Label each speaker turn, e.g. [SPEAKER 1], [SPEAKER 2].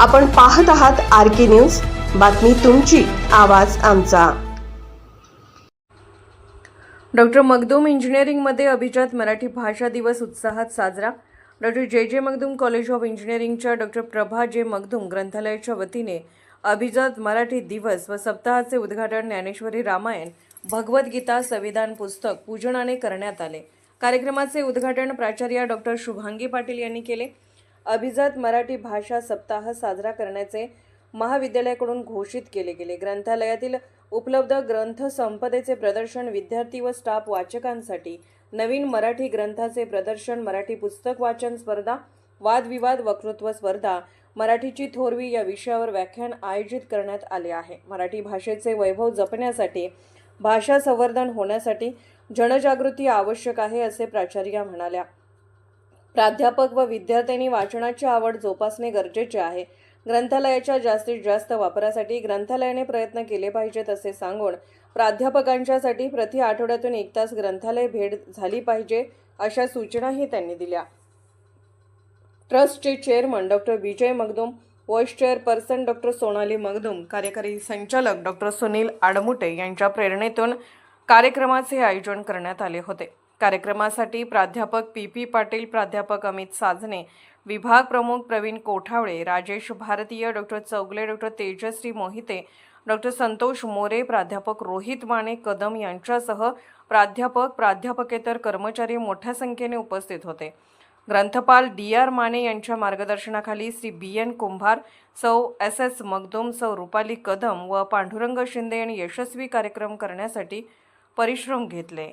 [SPEAKER 1] आपण पाहत आहात आर के न्यूज. बातमी तुमची आवाज आमचा. डॉक्टर मगदूम इंजिनिअरिंगमध्ये अभिजात मराठी भाषा दिवस उत्साहात साजरा. Doctor J. J. Magdum college of इंजिनिअरिंगच्या डॉक्टर प्रभा जे. मगदूम ग्रंथालयाच्या वतीने अभिजात मराठी दिवस व सप्ताहाचे उद्घाटन ज्ञानेश्वरी रामायण भगवद्गीता संविधान पुस्तक पूजनाने करण्यात आले. कार्यक्रमाचे उद्घाटन प्राचार्य डॉक्टर शुभांगी पाटील यांनी केले. अभिजात मराठी भाषा सप्ताह साजरा करण्याचे महाविद्यालयाकडून घोषित केले गेले. ग्रंथालयातील उपलब्ध ग्रंथ संपदेचे प्रदर्शन विद्यार्थी व स्टाफ वाचकांसाठी. नवीन मराठी ग्रंथाचे प्रदर्शन मराठी पुस्तक वाचन स्पर्धा वादविवाद वक्तृत्व स्पर्धा मराठीची थोरवी या विषयावर व्याख्यान आयोजित करण्यात आले आहे. मराठी भाषेचे वैभव जपण्यासाठी भाषा संवर्धन होण्यासाठी जनजागृती आवश्यक आहे असे प्राचार्य म्हणाल्या. प्राध्यापक व विद्यार्थ्यांनी वाचनाची आवड जोपासणे गरजेचे आहे. ग्रंथालयाच्या जास्तीत जास्त वापरासाठी ग्रंथालयाने प्रयत्न केले पाहिजेत असे सांगून प्राध्यापकांच्यासाठी प्रति आठवड्यातून एक तास ग्रंथालय भेट झाली पाहिजे अशा सूचनाही त्यांनी दिल्या. ट्रस्टचे chairman doctor Vijay Magdum vice chairperson doctor Sonali Magdum कार्यकारी संचालक डॉक्टर सुनील आडमुटे यांच्या प्रेरणेतून कार्यक्रमाचे आयोजन करण्यात आले होते. कार्यक्रमासाठी प्राध्यापक पी पी पाटील प्राध्यापक अमित साजने विभाग प्रमुख Pravin Kothawale Rajesh Bharatiya doctor Chougule doctor Tejashri Mohite doctor Santosh More प्राध्यापक रोहित माने कदम यांच्यासह प्राध्यापक प्राध्यापकेतर कर्मचारी मोठ्या संख्येने उपस्थित होते. ग्रंथपाल डी आर माने यांच्या मार्गदर्शनाखाली श्री बी एन कुंभार सौ एस एस मगदुम सौ रुपाली कदम व पांडुरंग शिंदे यांनी यशस्वी कार्यक्रम करण्यासाठी परिश्रम घेतले.